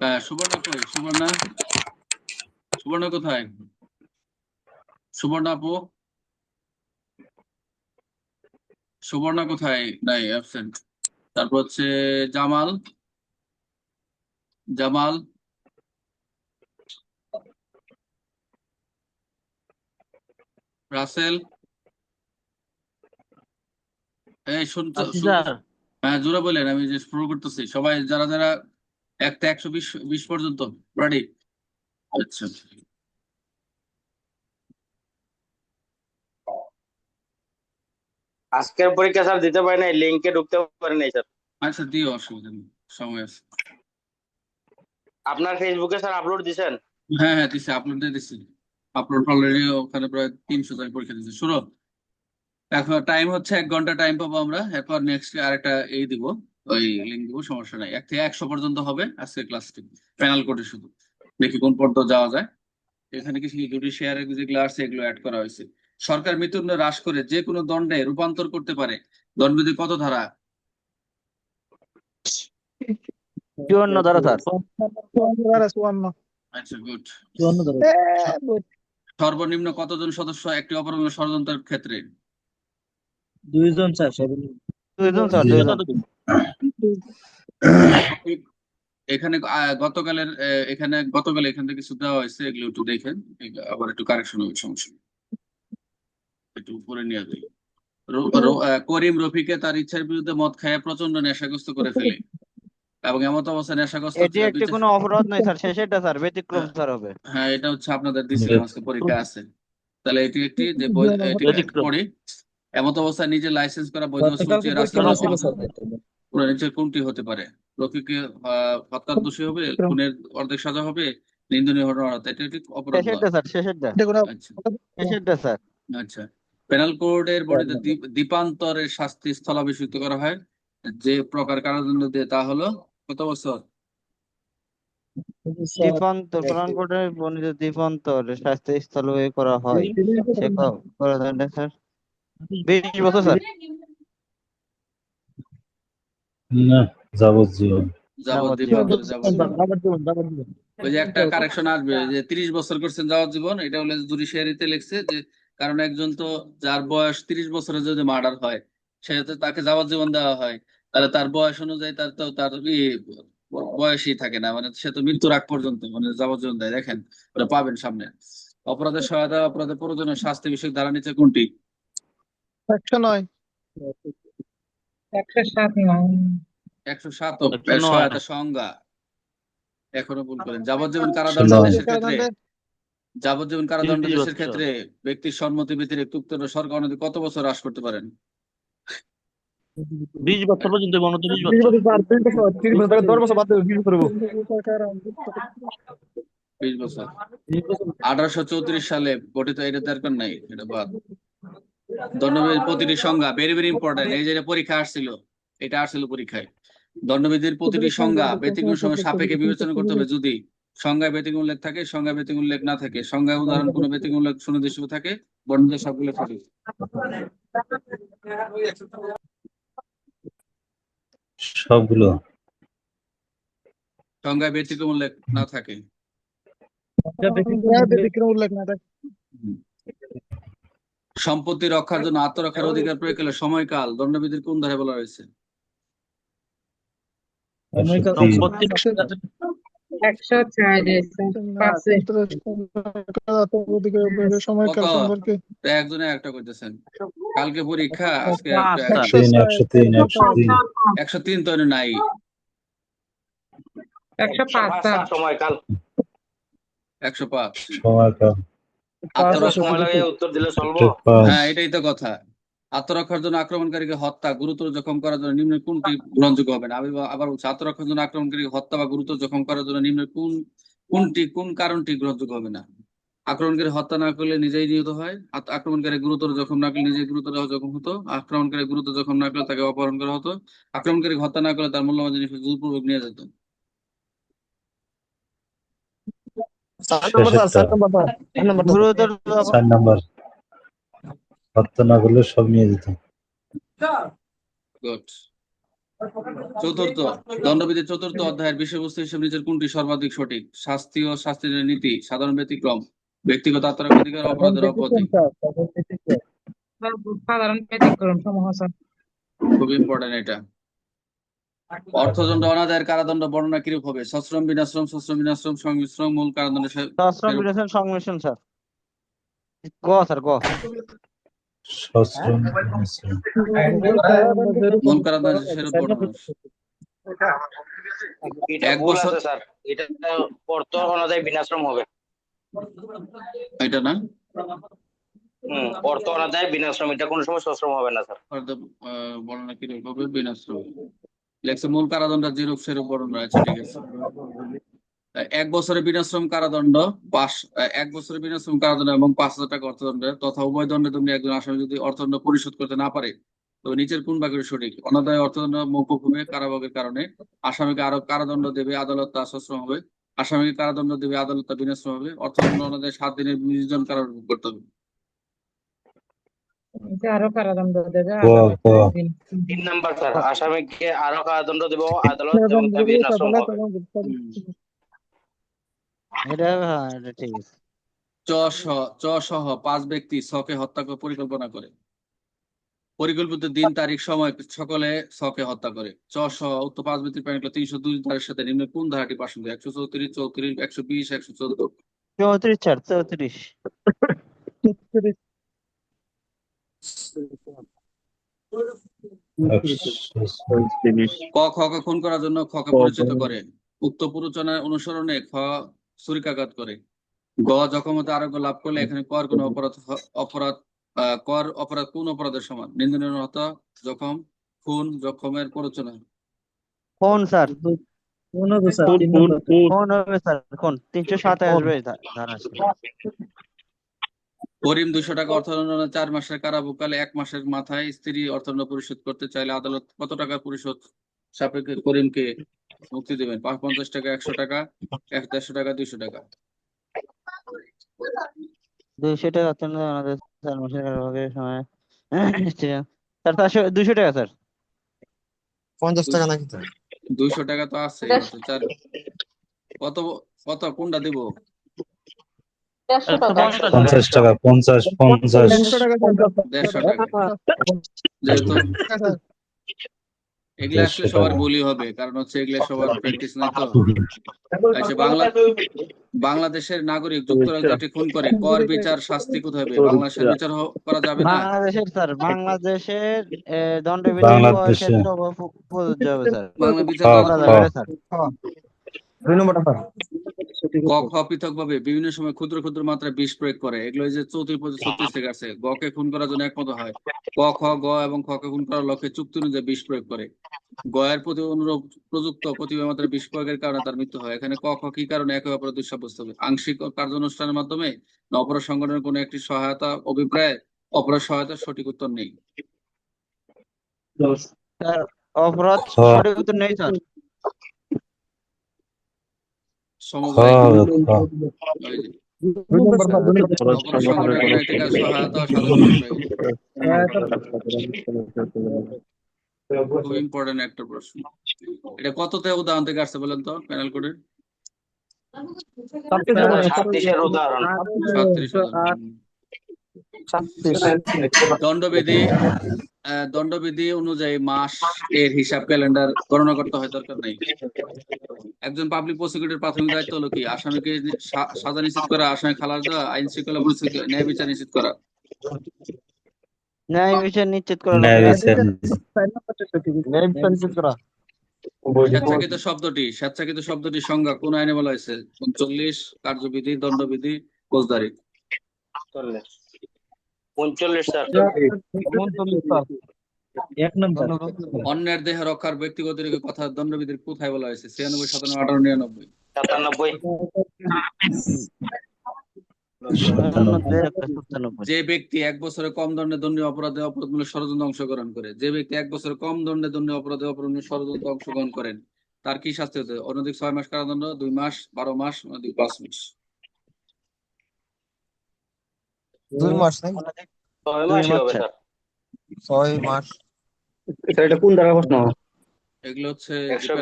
হ্যাঁ সুবর্ণা কই? সুবর্ণা? সুবর্ণা কোথায়? সুবর্ণা আপু? সুবর্ণা কোথায়? নাই অ্যাবসেন্ট তারপর হচ্ছে জামাল। জামাল? রাসেল? এই শুনতে হ্যাঁ জোরে বলেন আমি যে শুরু করতেছি। সবাই যারা যারা একটা একশো বিশ বিশ পর্যন্ত রেডি আচ্ছা। আজকের পরীক্ষা স্যার দিতে পারি নাই লিঙ্কে ঢুকতে পারি নাই স্যার। আচ্ছা দিও অসুবিধা নেই সময় আছে। আপনার ফেসবুকে স্যার আপলোড দিছেন? হ্যাঁ হ্যাঁ দিছি আপলোড দিয়ে দিছি। আপলোড অলরেডি ওখানে প্রায় তিনশো জন পরীক্ষা দিচ্ছে শুনো? এখন টাইম হচ্ছে এক ঘণ্টা টাইম পাবো আমরা এরপর নেক্সট আরেকটা এই দিব। ওই লিঙ্ক দিব সমস্যা নাই। এক থেকে একশো পর্যন্ত হবে আজকে ক্লাসটি প্যানেল কোডে শুধু। দেখি কোন পর্যন্ত যাওয়া যায়। এখানে কিছু দুটি শেয়ারের যেগুলো আছে এগুলো অ্যাড করা হয়েছে। সরকার মৃত্যুদণ্ড হ্রাস করে যে কোনো দণ্ডে রূপান্তর করতে পারে। দণ্ডবিধি কত ধারা? চুয়ান্ন দ্বারা স্যার। আচ্ছা গুড সর্বনিম্ন কতজন সদস্য একটি অপরাধ ষড়যন্ত্রের ক্ষেত্রে? দুইজন স্যার দুইজন স্যার দুইজন। এখানে গতকালের এখানে গতকাল এখান থেকে কিছু দেওয়া হয়েছে এগুলো একটু দেখেন। আবার একটু কারেকশন হবে সমস্যা একটু উপরে নিয়ে যাই। করিম রফিকে তার ইচ্ছার বিরুদ্ধে মদ খাইয়ে প্রচণ্ড নেশাগ্রস্ত করে ফেলে। এবং এমত অবস্থায় নেশাগ্রস্ত এটি একটি কোনো অপরাধ নয় স্যার শেষেরটা স্যার ব্যতিক্রম স্যার হবে। হ্যাঁ এটা হচ্ছে আপনাদের দিছিলাম আজকে পরীক্ষা আছে। তাহলে এটি একটি যে পড়ি এমত অবস্থায় নিজে লাইসেন্স করা বৈধ সূচি রাস্তা পুরো নিচে কোনটি হতে পারে? রফিকে আহ, হত্যার দোষী হবে খুনের অর্ধেক সাজা হবে নিন্দনীয় ঘটনা এটা একটি অপরাধ স্যার শেষেরটা আচ্ছা। শেষেরটা স্যার আচ্ছা। পেনাল কোডের বডিতে দ্বীপ- দ্বীপান্তরের শাস্তি স্থলাভিষিক্ত করা হয়। যে প্রকার কারাদণ্ড দিয়ে তা হলো কত বছর? দ্বীপান্তর প্রধান কোর্টের বর্ণিত দ্বীপান্তর শাস্তি স্থল করা হয়। সে করা যায় না স্যার। বিশ বছর স্যার। না যাবজ্জীবন। যাবজ্জীবন যাবজ্জীবন। যাবজ্জীবন। ওই যে একটা কারেকশন আসবে যে তিরিশ বছর করছেন যাবজ্জীবন এটা হলে জুরিশিয়ারিতে লিখছে যে কারণ একজন তো যার বয়স তিরিশ বছরে যদি মার্ডার হয় সেহেতু তাকে যাবজ্জীবন দেওয়া হয়। তাহলে তার বয়স অনুযায়ী তার তো তার বয়সই থাকে না মানে সে তো মৃত্যুর আগ পর্যন্ত মানে যাবজ্জীবন দেয় দেখেন ওটা পাবেন সামনে। অপরাধের সহায়তা অপরাধের প্রয়োজনীয় শাস্তি বিষয়ক ধারা নিচে কোনটি? একশো নয়। একশো সাত নয়। একশো সাত সহায়তা সংজ্ঞা। এখনও ভুল করেন। যাবজ্জীবন কারাদণ্ড। দেশের ক্ষেত্রে যাবজ্জীবন কারাদণ্ড দেশের ক্ষেত্রে ব্যক্তির সম্মতি ব্যতিরেক্ত উক্ত সরকার অনুযায়ী কত বছর হ্রাস করতে পারেন? বিশ বছর পর্যন্ত উনত্রিশ তিরিশ বছর বছর। বাদ দিন তো, তিরিশ বছর দশ বছর বাদ দেবো বিশ বছর বিশ বছর। আঠারোশো চৌত্রিশ সালে গঠিত এটা দরকার নাই এটা বাদ। দণ্ডবিধির প্রতিটি সংজ্ঞা ভেরি ভেরি ইম্পর্টেন্ট এই যেটা পরীক্ষা আসছিল এটা আসছিল পরীক্ষায়। দণ্ডবিধির প্রতিটি সংজ্ঞা ব্যতিক্রম সময় সাপেক্ষে বিবেচনা করতে হবে। যদি সংজ্ঞায় ব্যতিক্রম উল্লেখ থাকে সংজ্ঞায় ব্যতিক্রম উল্লেখ না থাকে সংজ্ঞায় উদাহরণ কোনো ব্যতিক্রম উল্লেখ সুনির্দিষ্ট থাকে বর্ণিত সবগুলো থাকে সবগুলো? সংজ্ঞায় ব্যতিক্রম উল্লেখ না থাকে। ব্যতিক্রম উল্লেখ না থাকে। সম্পত্তি রক্ষার জন্য আত্মরক্ষার অধিকার প্রয়োগ করলে সময়কাল দণ্ডবিধির কোন ধারে বলা তা একজনে একটা করতেছেন। কালকে পরীক্ষা আজকে একশো তিন তো নাই। একশো পাঁচ সময়কাল। একশো পাঁচ। সময়কাল। সময় লাগে উত্তর দিলে হ্যাঁ এটাই তো কথা। আত্মরক্ষার জন্য আক্রমণকারীকে হত্যা গুরুতর জখম করার জন্য নিম্ন কোনটি গ্রহণযোগ্য হবে না? আমি আবার বলছি আত্মরক্ষার জন্য আক্রমণকারীকে হত্যা বা গুরুতর জখম করার জন্য নিম্ন কোন কোনটি কোন কারণটি গ্রহণযোগ্য হবে না? আক্রমণকারী হত্যা না করলে নিজেই নিহত হয়। আক্রমণকারী গুরুতর জখম না করলে নিজেই গুরুতর জখম হতো। আক্রমণকারী গুরুতর জখম না করলে তাকে অপহরণ করা হতো। আক্রমণকারী হত্যা না করলে তার মূল্যবান জিনিস জোরপূর্বক নিয়ে যেত চার নম্বর স্যার, চার নম্বর স্যার, চার নম্বর স্যার। গুরুতর চার নাম্বার হত্যা না করলে সব নিয়ে যেত। চতুর্থ দণ্ডবিধির চতুর্থ অধ্যায়ের বিষয়বস্তু হিসেবে নিচের কোনটি সর্বাধিক সঠিক? শাস্তি ও শাস্তির নীতি সাধারণ ব্যতিক্রম ব্যক্তিগত আত্মরক্ষাধিকার অপরাধের অপরাধী। সাধারণ ব্যতিক্রম। সমূহ স্যার। খুব ইম্পর্টেন্ট এটা। অর্থদণ্ড অনাদায়ের কারাদণ্ড বর্ণনা কিরূপ হবে? সশ্রম বিনাশ্রম সশ্রম বিনাশ্রম সংমিশ্রম মূল কারাদণ্ডের সা- সশ্রম। বিনাশন সংমিশ্রণ স্যার। গ স্যার গ সশ্রম মূল কারাদণ্ডের সেরূপ বর্ণনা এটা এক বছর- স্যার। এটা অর্থ অনাদায় বিনাশ্রম হবে। এটা না? হুম অর্থ অনাদায় বিনাশ্রম। এটা কোনো সময় সশ্রম হবে না স্যার। বর্ণনা কিরূপ হবে? বিনাশ্রম। লেখছে মূল কারাদণ্ড যেরূপ, সেরূপ বর্ণনা ঠিক আছে। এক বছরের বিনাশ্রম কারাদণ্ড, পাঁচ, এক বছরের বিনাশ্রম কারাদণ্ড এবং পাঁচ হাজার টাকা অর্থদণ্ড, তথা উভয় দণ্ডে তুমি একজন আসামি যদি অর্থদণ্ড পরিশোধ করতে না পারে, তবে নিচের কোন বাক্যটি সঠিক? অনাদায় অর্থদণ্ড হবে কারাভোগের কারণে আসামিকে আরও কারাদণ্ড দেবে আদালত, তা সশ্রম হবে। আসামিকে কারাদণ্ড দেবে আদালত, তা বিনাশ্রম হবে। অর্থদণ্ড অনাদায় সাত দিনের নির্জন কারাভোগ করতে হবে। আরও কারাদণ্ড দেবে আদালত। তিন নাম্বার স্যার আসামিকে আরও কারাদণ্ড দেব আদালত এবং তা বিনাশ্রম হবে হুম। এটা হ্যাঁ সহ পাঁচ ব্যক্তি ছকে হত্যা করে পরিকল্পনা করে। পরিকল্পিত দিন তারিখ সময় সকলে ছকে হত্যা করে। চ সহ উক্ত পাঁচ ব্যক্তির প্যানেল তিনশো দুই ধারের সাথে নিম্ন কোন ধারাটি পাশে একশো চৌত্রিশ চৌত্রিশ একশো বিশ একশো চোদ্দ। চৌত্রিশ স্যার চৌত্রিশ। ক খ খুন করার জন্য খ কে পরিচিত করে। উক্ত প্ররোচনার অনুসরণে খ ছুরিকাঘাত করে। গ জখমতে আরোগ্য লাভ করলে এখানে কর কোন অপরাধ অপরাধ আহ, কর অপরাধ কোন অপরাধের সমান? নিন্দনীয় হত্যা জখম খুন জখমের প্ররোচনা। কোন স্যার। কোন হবে স্যার তিন নম্বর কোন হবে স্যার। কোন তিনশো সাতে আসবে ধারা। করিম দুইশো টাকা অর্থদণ্ড চার মাসের কারাভোগকালে এক মাসের মাথায় স্ত্রী অর্থদণ্ড পরিশোধ করতে চাইলে আদালত কত টাকা পরিশোধ সাপেক্ষে করিমকে মুক্তি দেবেন? পাঁচ পঞ্চাশ টাকা একশো টাকা এক দেড়শো টাকা দুইশো টাকা? দুইশো টাকা আমাদের চার মাসের কারাভোগের সময়। স্যার চারশো দুইশো টাকা স্যার। পঞ্চাশ টাকা নাকি স্যার দুইশো টাকা তো আছে চার কত কত? কোনটা দিব? পঞ্চাশ টাকা। পঞ্চাশ পঞ্চাশ। এগুলা আসলে সবার বলি হবে কারণ হচ্ছে এগুলা সবার প্র্যাকটিস নাই তো। আচ্ছা বাংলা বাংলাদেশের নাগরিক যুক্তরাজ্য খুন করে কর বিচার শাস্তি কোথায় হবে বাংলাদেশের বিচার করা যাবে না। বাংলাদেশের স্যার বাংলাদেশের। প্রযোজ্য হবে স্যার। বাংলা বিচার হ্যাঁ, করা যাবে যাবে স্যার। দুই নম্বরটা স্যার ক খ পৃথক ভাবে বিভিন্ন সময় ক্ষুদ্র ক্ষুদ্র মাত্রায় বিষ প্রয়োগ করে। এগুলো যে চৌত্রিশ পঁচিশ ছত্রিশ থেকে আছে গ কে খুন করার জন্য একমত হয়। ক খ গ এবং খ কে খুন করার লক্ষ্যে চুক্তি অনুযায়ী বিষ প্রয়োগ করে। গ এর প্রতি অনুরূপ প্রযুক্ত কতিপয় মাত্রায় বিষ প্রয়োগের কারণে তার মৃত্যু হয়। এখানে ক খ কি কারণে একই অপরাধ সাব্যস্ত হবে? আংশিক কার্যানুষ্ঠানের মাধ্যমে না অপরাধ সংগঠনের কোনো একটি সহায়তা অভিপ্রায় অপরাধ সহায়তার সঠিক উত্তর নেই? অপরাধ। সঠিক উত্তর নেই স্যার সমবায় হ্যাঁ, হ্যাঁ। ওই যে, দুই নম্বর স্যার দুই নম্বর অপরাধ সংগঠনের কোনো একটি কাজ সহায়তা ও সাধারণ খুব ইম্পর্টেন্ট একটা প্রশ্ন। এটা কততে উদাহরণ থেকে আসছে বলেন তো প্যানেল কোডের উদাহরণ। দণ্ডবিধি দণ্ডবিধি অনুযায়ী মাস এর হিসাব ক্যালেন্ডার গণনা করতে হয় দরকার নেই। একজন পাবলিক প্রসিকিউটর প্রাথমিক দায়িত্ব হলো কি? আসামিকে সাজা নিশ্চিত করা আসামি খালাস দেওয়া আইন শৃঙ্খলা পরিস্থিতি ন্যায় বিচার নিশ্চিত করা। ন্যায় বিচার নিশ্চিত করা। ন্যায় বিচার নিশ্চিত করা। স্বেচ্ছাকৃত শব্দটি স্বেচ্ছাকৃত শব্দটির সংজ্ঞা কোন আইনে বলা হয়েছে? উনচল্লিশ কার্যবিধি দণ্ডবিধি ফৌজদারি উনচল্লিশ স্যার। এক নম্বর। অন্যের দেহ রক্ষার ব্যক্তিগত কথা দণ্ডবিধির কোথায় বলা হয়েছে? ছিয়ানব্বই সাতান্ন আঠারো নিরানব্বই। সাতানব্বই। যে ব্যক্তি এক বছরে কম দণ্ডে দণ্ডীয় অপরাধে অপরাধমূলক ষড়যন্ত্রে অংশগ্রহণ করে যে ব্যক্তি এক বছরে কম দণ্ডে দণ্ডীয় অপরাধে অপরাধমূলক ষড়যন্ত্রে অংশগ্রহণ করেন তার কি শাস্তি হতে? অনধিক ছয় মাস কারাদণ্ড দুই মাস বারো মাস অনধিক পাঁচ মাস। দুই মাস নাকি ছয় মাস হবে স্যার। স্যার। ছয় মাস। এটা কোন ধারা প্রশ্ন? এগুলো হচ্ছে একশো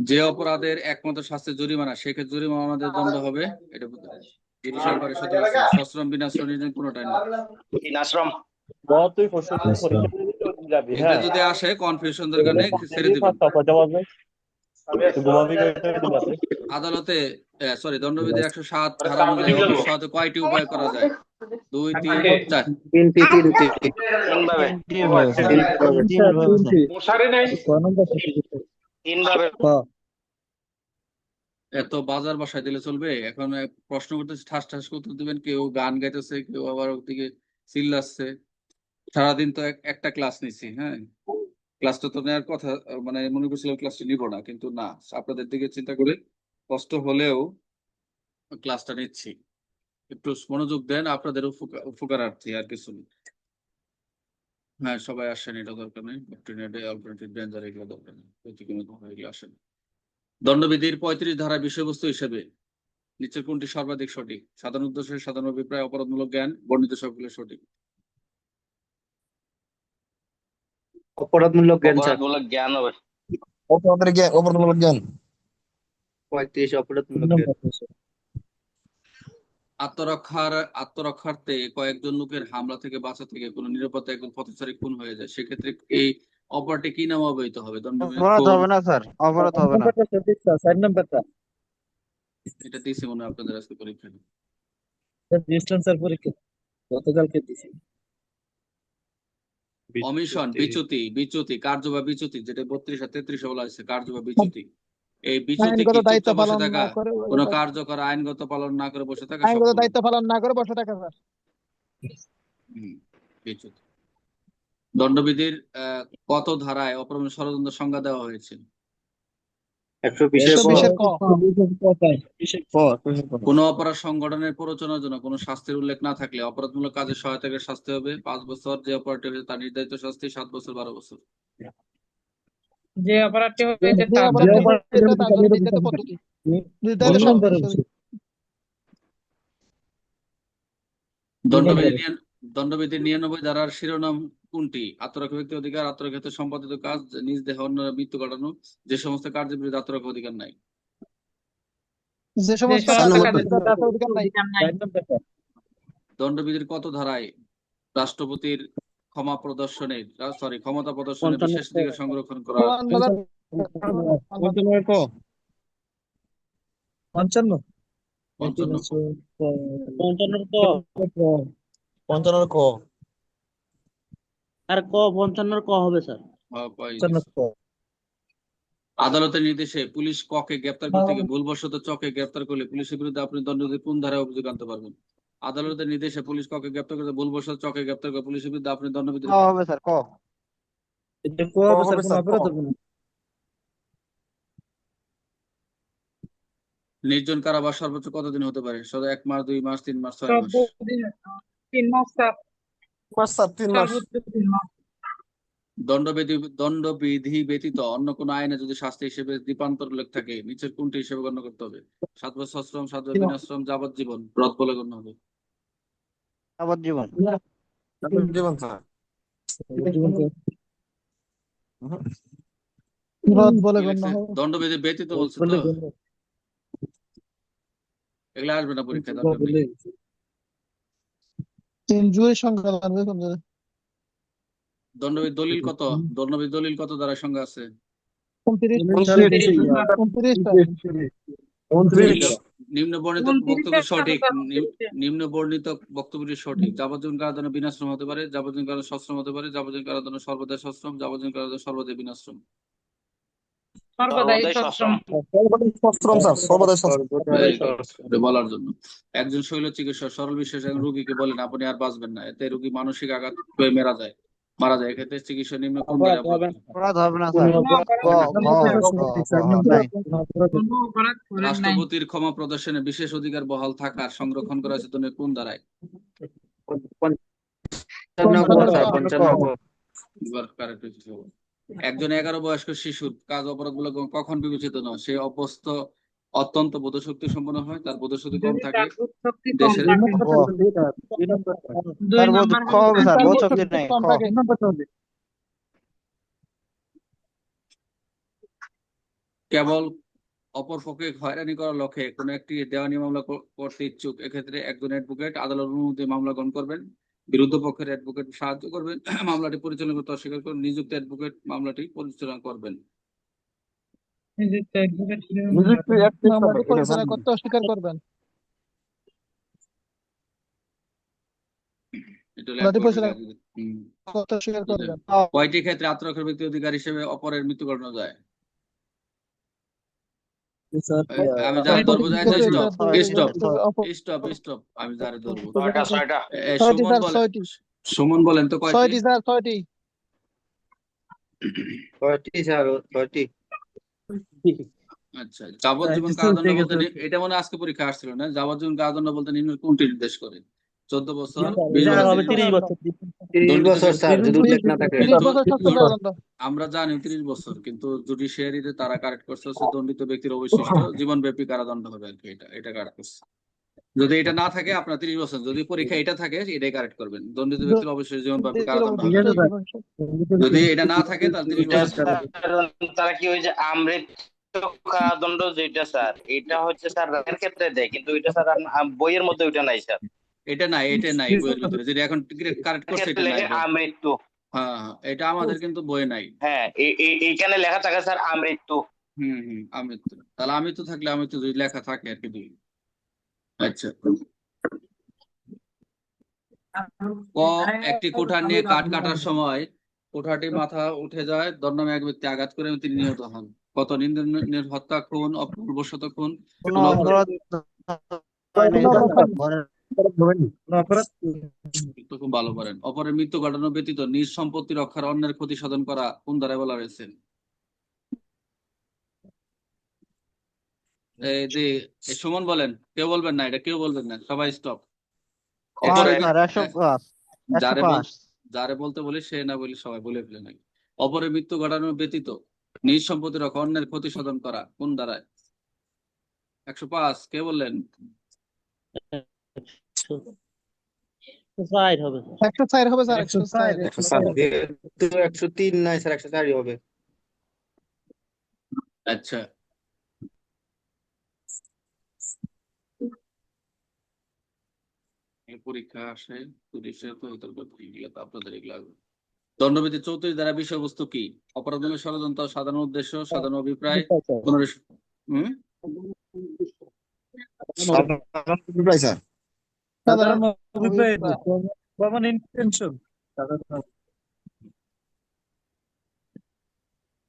যে অপরাধের একমাত্র শাস্তি জরিমানা সেক্ষেত্রে জরিমানা আমাদের দণ্ড হবে এটা। সশ্রম বিনাশ্রম কোনোটাই না। তুই আচ্ছা। পরীক্ষা যাবি এগুলো হ্যাঁ। যদি আসে কনফিউশন দরকার নেই ছেড়ে দিবেন আদালতে সরি দণ্ডবিধি একশো সাত ধারা অনুযায়ী কয়টি উপায় করা যায় দুই তিন চার তিনটি তিনটি এত বাজার বাসায় দিলে চলবে এখন প্রশ্ন করতেছে ঠাস ঠাস করতে দিবেন কেউ গান গাইতেছে কেউ আবার ওদিকে চিল্লাচ্ছে সারাদিন তো এক- একটা ক্লাস নিছি হ্যাঁ ক্লাসটা তো নেওয়ার কথা মানে মনে করছিলাম ক্লাসটা নিব না, কিন্তু না, আপনাদের দিকে চিন্তা করে কষ্ট হলেও ক্লাসটা নিচ্ছি। একটু মনোযোগ দেন, আপনাদের উপকার- উপকারার্থে আর কিছু হ্যাঁ সবাই আসেন, এটা দরকার নেই অল্টারনেটিভ অল্টারনেটিভ ডেঞ্জার এগুলো দরকার নেই এগুলো আসেন। দণ্ডবিধির পঁয়ত্রিশ ধারা বিষয়বস্তু হিসেবে, নিচের কোনটি সর্বাধিক সঠিক? সাধারণ উদ্দেশ্যে সাধারণ অভিপ্রায়, অপরাধমূলক জ্ঞান, বর্ণিত সবগুলো সঠিক। অপরাধমূলক জ্ঞান অপরাধমূলক জ্ঞান হবে। অপরাধের জ্ঞান অপরাধমূলক জ্ঞান। পঁয়ত্রিশ অপরাধমূলক জ্ঞান। আত্মরক্ষার আত্মরক্ষার্থে কয়েকজন লোকের হামলা থেকে বাঁচা থেকে কোনো নিরাপত্তা একজন পথচারী খুন হয়ে যায়। সেক্ষেত্রে এই অপরাধটি কি নামে অবহিত হবে? অপরাধ হবে না স্যার। অপরাধ হবে না। চার নাম্বারটা। এটা দিয়েছি মনে হয় আপনাদের আজকে পরীক্ষা পরীক্ষা। গতকালকে দিছি। অমিশন বিচ্যুতি। বিচ্যুতি কার্য বা বিচ্যুতি যেটা বত্রিশ আর তেত্রিশে বলা হয়েছে কার্য বা বিচ্যুতি। এই বিচ্যুতি কি দায়িত্ব বসে পালন থাকা না করে কোনো কার্যকর আইনগত পালন না করে বসে থাকা আইনগত দায়িত্ব পালন না করে বসে থাকা স্যার। বিচ্যুতি। দণ্ডবিধির আহ, কত ধারায় অপরাধ ষড়যন্ত্র সংজ্ঞা দেওয়া হয়েছে। একশো বিশের কোন অপরাধ সংগঠনের প্ররোচনার জন্য কোনো শাস্তির উল্লেখ না থাকলে অপরাধমূলক কাজে সহায়তাকে শাস্তি হবে। পাঁচ বছর যে অপরাধটি হয়েছে তার নির্ধারিত শাস্তি সাত বছর বারো বছর। যে অপরাধটি হয়েছে শাস্তি দণ্ডবিধি নিরানব্বই ধারার শিরোনাম কোনটি? আত্মরক্ষা ব্যক্তি অধিকার আত্মরক্ষিত সম্পাদিত কাজ নিজ দেহ অন্য মৃত্যু ঘটানো যে সমস্ত কার্যের বিরুদ্ধে আত্মরক্ষা অধিকার নাই। যে সমস্ত। দণ্ডবিধির কত ধারায় রাষ্ট্রপতির ক্ষমা প্রদর্শনের সরি ক্ষমতা প্রদর্শনের বিশেষ দিকে সংরক্ষণ করা পঞ্চান্ন পঞ্চান্ন পঞ্চান্ন। পঞ্চান্ন। পঞ্চান্ন ক? আর ক পঞ্চান্নর ক হবে স্যার? আদালতের নির্দেশে পুলিশ ককে গ্রেপ্তার করতে গিয়ে ভুলবশত চকে গ্রেপ্তার করলে পুলিশের বিরুদ্ধে আপনি দণ্ডবিধি কোন ধারায় অভিযোগ আনতে পারবেন? আদালতের নির্দেশে পুলিশ ককে গ্রেপ্তার করতে ভুলবশত চকে গ্রেপ্তার করে পুলিশের বিরুদ্ধে আপনি দণ্ডবিধি ক হবে স্যার ক। এটা ক হবে স্যার কোনো অপরাধ হবে না নির্জন কারাবাস সর্বোচ্চ কতদিন হতে পারে? শুধু এক মাস দুই মাস তিন মাস ছয় মাস? তিন মাস স্যার মাস। তিন দণ্ডবিধি দণ্ডবিধি ব্যতীত অন্য কোন আইনে যদি শাস্তি হিসেবে দ্বীপান্তর উল্লেখ থাকে নিচের কোনটি হিসেবে গণ্য করতে হবে? সাত বছর আশ্রম সাত বছর যাবজ্জীবন ব্রত বলে গণ্য হবে। যাবজ্জীবন। জীবন স্যার। বিরোধ বলে গণ্য হবে। দণ্ডবিধি ব্যতীত বলছে তো। এগুলো আসবে না পরীক্ষা ইনজুরি সংখ্যা জানবে কোন? দণ্ডবিধি দলিল কত? দণ্ডবিধি দলিল কত দ্বারা সঙ্গে আছে? নিম্ন বর্ণিত বক্তব্য সঠিক। নিম্ন বর্ণিত বক্তব্যটি সঠিক। যাবজ্জীবন কারাদণ্ড বিনাশ্রম হতে পারে যাবজ্জীবন কারাদণ্ড সশ্রম হতে পারে যাবজ্জীবন কারাদণ্ড সর্বদাই সশ্রম যাবজ্জীবন কারাদণ্ড সর্বদাই বিনাশ্রম। সর্বদাই সশ্রম। স্যার সর্বদাই বলার জন্য। একজন শৈল চিকিৎসক সরল বিশ্বাস রোগীকে বলেন আপনি আর বাঁচবেন না। এতে রোগী মানসিক আঘাত মারা যায়। মারা যায়। এক্ষেত্রে চিকিৎসা নিম্ন কোন রাষ্ট্রপতির ক্ষমা প্রদর্শনে বিশেষ অধিকার বহাল থাকার সংরক্ষণ করা আছে দণ্ডের কোন ধারায় পঞ্চান্ন একজন এগারো বয়স্ক শিশুর কাজ অপরাধমূলক কখন বিবেচিত নয় সে অভ্যস্ত অত্যন্ত বোধশক্তি সম্পন্ন হয় তার বোধশক্তি কম থাকে দেশের কেবল অপর পক্ষে হয়রানি করার লক্ষ্যে কোনো একটি দেওয়ানি মামলা করতে ইচ্ছুক এক্ষেত্রে একজন অ্যাডভোকেট আদালত অনুমতি মামলা গ্রহণ করবেন। বিরুদ্ধ পক্ষের অ্যাডভোকেট সাহায্য করবেন মামলাটি পরিচালনা করতে অস্বীকার করে নিযুক্ত অ্যাডভোকেট মামলাটি পরিচালনা। করতে অস্বীকার করবেন। কয়টি ক্ষেত্রে আত্মরক্ষার ব্যক্তি অধিকার হিসেবে অপরের মৃত্যু ঘটানো যায় আমি যারা ধরবো স্টপ স্টপ স্টপ স্টপ আমি যারা ধরবো। সুমন বলেন সুমন বলেন তো কয়টি? স্যার ছয়টি। ছয়টি স্যার ছয়টি। আচ্ছা যাবজ্জীবন কারাদণ্ড বলতে এটা মনে আজকে পরীক্ষা আসছিল না? যাবজ্জীবন কারাদণ্ড বলতে নিম্ন কোনটি নির্দেশ করে? চোদ্দ বছর আমরা জানি তিরিশ বছর কিন্তু জুডিশিয়ারিতে তারা কারেক্ট করছে হচ্ছে দণ্ডিত ব্যক্তির অবশিষ্ট জীবনব্যাপী কারাদণ্ড হবে আর কি এটা এটা কারেক্ট করছে। যদি এটা না থাকে আপনার তিরিশ বছর যদি পরীক্ষা এটা থাকে এটাই কারেক্ট করবেন। দণ্ডিত ব্যক্তির অবশ্যই জীবনব্যাপী কারাদণ্ড হবে। যদি এটা না থাকে তাহলে তিরিশ বছর। তারা কি হয়েছে আমৃত্যু কারাদণ্ড যেটা স্যার এটা হচ্ছে স্যার রায়ের ক্ষেত্রে দেয় কিন্তু এটা স্যার বইয়ের মধ্যে ওইটা নাই স্যার। এটা নাই এটা নাই বইয়ের ভিতরে। যেটা এখন কারেক্ট করছে এটা নাই আমৃত্যু। হ্যাঁ হ্যাঁ এটা আমাদের কিন্তু বইয়ে নাই। হ্যাঁ এই- এই- এইখানে লেখা থাকে স্যার আমৃত্যু। হুম হুম আমৃত্যু। তাহলে আমৃত্যু থাকলে আমৃত্যু যদি লেখা থাকে আর কি দুই আচ্ছা। ক একটি কোঠার নিয়ে কাঠ কাটার সময় কোঠাটি মাথা উঠে যায় দণ্ডমে এক ব্যক্তি আঘাত করে তিনি নিহত হন। কত নিন্দনের হত্যা খুন অপূর্বশত খুন খুব ভালো পারেন অপরের মৃত্যু ঘটানো ব্যতীত নিজ সম্পত্তি রক্ষার অন্যের ক্ষতি সাধন করা কোন ধারায় বলা রয়েছে এই যে এই সুমন বলেন কেউ বলবেন না এটা কেউ বলবেন না সবাই স্টপ স্যার একশো পাঁচ একশো যারে বল- যারে বলতে বলি সে না বলি সবাই বলে ফেলে নাকি? অপরের মৃত্যু ঘটানো ব্যতীত নিজ সম্পত্তি রক্ষা অন্যের ক্ষতি সাধন করা কোন দ্বারায় একশো পাঁচ কে বললেন? ষাট হবে একশো চার হবে স্যার একশো চার একশো চার একশো তিন নাই স্যার একশো চারই হবে। আচ্ছা। পরীক্ষা আসে পুলিশের তো আপনাদের এগুলো। দণ্ডবিধি চৌত্রিশ দ্বারা বিষয়বস্তু কি? অপরাধমূলক ষড়যন্ত্র সাধারণ উদ্দেশ্য সাধারণ অভিপ্রায় পুনরুষ হম?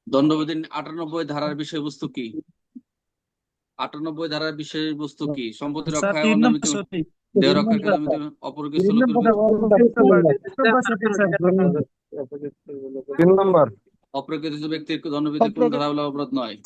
দণ্ডবিধি আটানব্বই ধারার বিষয়বস্তু কি? আটানব্বই ধারার বিষয়বস্তু কি? সম্পত্তি দেহ রক্ষার তিন নম্বর। অপ্রকৃত ব্যক্তির দণ্ডবিধি কোন ধারা অপরাধ নয়।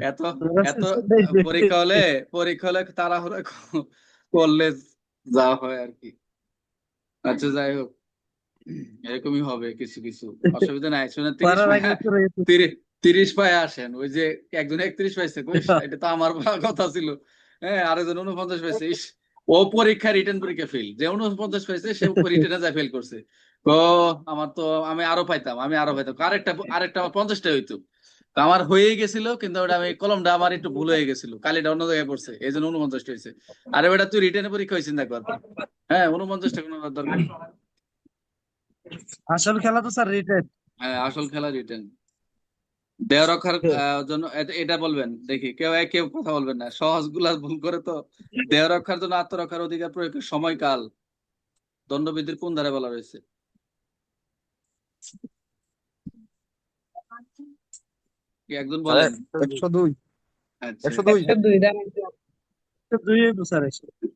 এত এত পরীক্ষা হলে পরীক্ষা হলে তাড়াহুড়া করলে যা হয় আর কি। আচ্ছা যাই হোক। এরকমই হবে কিছু কিছু। অসুবিধা নাই শুনে তিরিশ পায়ে- তিরিশ তিরিশ পায়ে আসেন। ওই যে একজন একত্রিশ পাইছে এটা তো আমার কথা ছিল। হ্যাঁ আরেকজন উনপঞ্চাশ পাইছে। ইস, ও পরীক্ষা রিটার্ন পরীক্ষা ফেল যে উনপঞ্চাশ পাইছে সে রিটার্নে যা ফেল করছে। ও আমার তো আমি আরও পাইতাম আমি আরও পাইতাম। আরেকটা আরেকটা আমার পঞ্চাশটা হইতো। তো আমার হয়ে গেছিল কিন্তু ওটা আমি কলমটা আমার একটু ভুল হয়ে গেছিল। কালিটা অন্য জায়গায় পড়ছে এই জন্য উনপঞ্চাশটা হয়েছে আরে বেটা তুই রিটার্নে পরীক্ষা হয়েছে চিন্তা কর হ্যাঁ উনপঞ্চাশটা কোনো দরকার আসল খেলা তো স্যার রিটেন হ্যাঁ আসল খেলা রিটার্ন। দেহ রক্ষার আহ, জন্য এটা- বলবেন দেখি কেউ কেউ কথা বলবেন না সহজগুলা ভুল করে তো। দেহ রক্ষার জন্য আত্মরক্ষার অধিকার প্রয়োগের সময়কাল দণ্ডবিধির কোন ধারে বলা রয়েছে? একজন বলেন? একশো দুই। আচ্ছা। একশো দুই।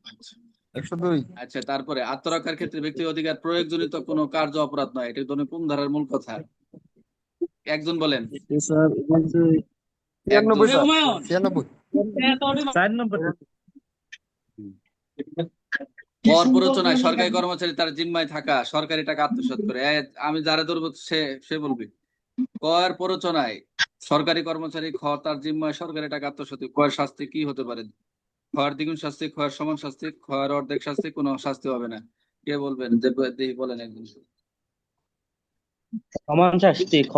আচ্ছা। একশো দুই। আচ্ছা তারপরে আত্মরক্ষার ক্ষেত্রে ব্যক্তি অধিকার প্রয়োগজনিত কোনো কার্য অপরাধ নয় এটা কোন ধারার মূল কথা। একজন বলেন। স্যার প্ররোচনায় সরকারি কর্মচারী তার জিম্মায় থাকা সরকারি টাকা আত্মসাৎ করে। আমি যারা ধরবো সে সে বলবে। কর প্ররোচনায় সরকারি কর্মচারী খ তার জিম্মায় সরকারি টাকা আত্মসাৎ ক্ষয়ের শাস্তি কি হতে পারে? ক্ষয়ের দ্বিগুণ শাস্তি ক্ষয়ের সমান শাস্তি ক্ষয়ের অর্ধেক শাস্তি কোনো শাস্তি হবে না। কে বলবেন? যে দেখি বলেন একজন। সমান শাস্তি খ।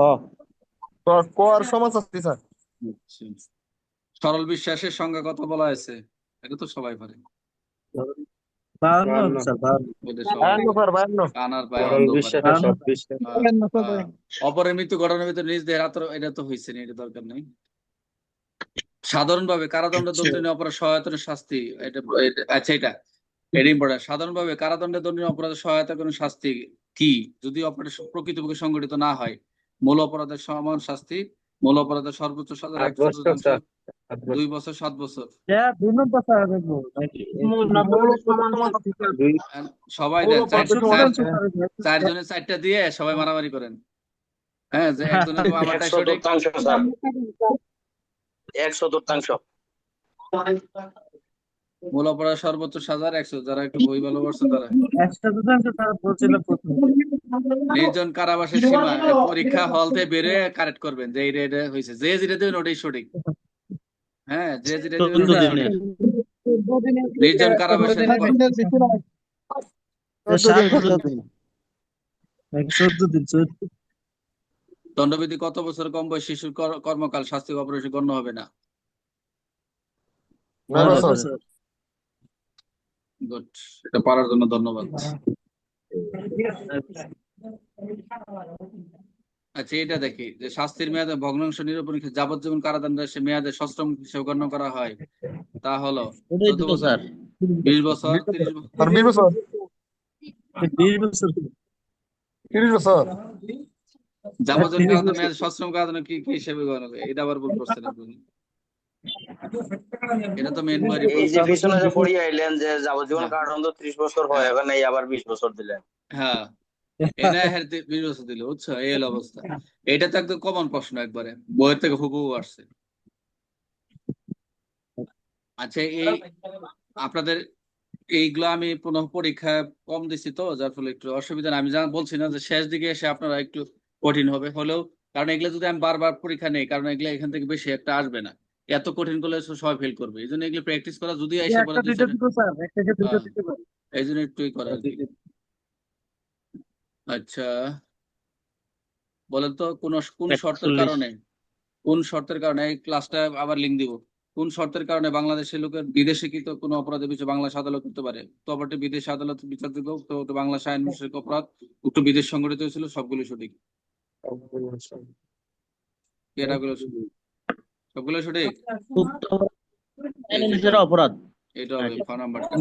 সমাজ স্যার? আচ্ছা। সরল বিশ্বাসের সংজ্ঞা কথা বলা হয়েছে। এটা তো সবাই পারে। মৃত্যু ঘটনার ভিতরে নিজ দেহের এটা তো হয়েছে না এটা দরকার নেই। সাধারণভাবে কারাদণ্ড দণ্ডনীয় অপরাধ সহায়তার শাস্তি এটা এটা- আচ্ছা এটা এটা ইম্পর্টেন্ট সাধারণভাবে কারাদণ্ডে দণ্ডনীয় অপরাধ সহায়তা কোনো শাস্তি কি? যদি অপরাধ প্রকৃতপক্ষে সংগঠিত না হয় মূল অপরাধের সমান শাস্তি মূল অপরাধের সর্বোচ্চ সাজা এক বছর, দুই বছর সাত বছর। হ্যাঁ সবাই দেন চার- একশো চার- শতাংশ স্যার চারজনের চারটা দিয়ে সবাই মারামারি করেন। হ্যাঁ যে একজনের আমারটাই এক সঠিক চতুর্থাংশ স্যার এক চতুর্থাংশ মূল অপরাধ সর্বোচ্চ সাজার একশো যারা একটু বই ভালো করছে তারা নির্জন কারাবাসের সীমা পরীক্ষা হল থেকে বেরোয় কারেক্ট করবেন যে এটা এটা হয়েছে। যে যেটা দেবেন ওটাই সঠিক। হ্যাঁ যে যেটা দেবেন। নির্জন কারাবাসের দণ্ডবিধি কত বছর কম বয়স শিশুর কর্মকাল শাস্তি অপরাধী গণ্য হবে না? গুড এটা পারার জন্য ধন্যবাদ। আচ্ছা এটা দেখি যে শাস্তির মেয়াদে ভগ্নাংশ নিরূপণ ক্ষেত্রে যাবজ্জীবন কারাদণ্ড সে মেয়াদে সশ্রম হিসেবে গণ্য করা হয় তা হলো বছর বিশ বছর তিরিশ বছর। তিরিশ বছর। যাবজ্জীবন কারাদণ্ড মেয়াদে সশ্রম কারাদণ্ড কি কি হিসেবে গণ্য এটা আবার ভুল করছেন আপনি। এটা তো মেন বাড়ি এই যে পিছনে যে পড়িয়ে আইলেন যে যাবজ্জীবন কারাদণ্ড ত্রিশ বছর হয় এখন এই আবার বিশ বছর দিলেন। হ্যাঁ। এনা হেরতে বিশ বছর দিল বুঝছ? এই হলো অবস্থা। এটা তো একদম কমন প্রশ্ন একবারে। বইয়ের থেকে হুবহু আসছে। আচ্ছা এই আপনাদের এইগুলো আমি পুনঃ পরীক্ষা কম দিছি তো যার ফলে একটু অসুবিধা আমি যা বলছি না যে শেষ দিকে এসে আপনারা একটু কঠিন হবে। হলেও কারণ এগুলো যদি আমি বারবার পরীক্ষা নেই কারণ এগুলো এখান থেকে বেশি একটা আসবে না। এত কঠিন করলে সবাই ফেল করবে। এই জন্য এগুলো প্র্যাকটিস করা যদি এসে পড়ে একটা দুইটা স্যার একটা দুইটা হ্যাঁ। দিতে পারি এই জন্য একটুই করা আচ্ছা। বলেন তো কোন কোন শর্তের কারণে কোন শর্তের কারণে এই ক্লাসটা আবার লিঙ্ক দিব। কোন শর্তের কারণে বাংলাদেশের লোকের বিদেশে কি তো কোনো অপরাধের বিষয়ে বাংলাদেশ আদালত করতে পারে? তবে বিদেশি আদালত বিচারযোগ্য তো তো বাংলাদেশ আইন বিষয়ক অপরাধ উক্ত বিদেশ সংগঠিত হয়েছিল সবগুলো সঠিক। এটাগুলো সঠিক। সবগুলো সঠিক? অপরাধ। এটা হবে খ নাম্বারটা।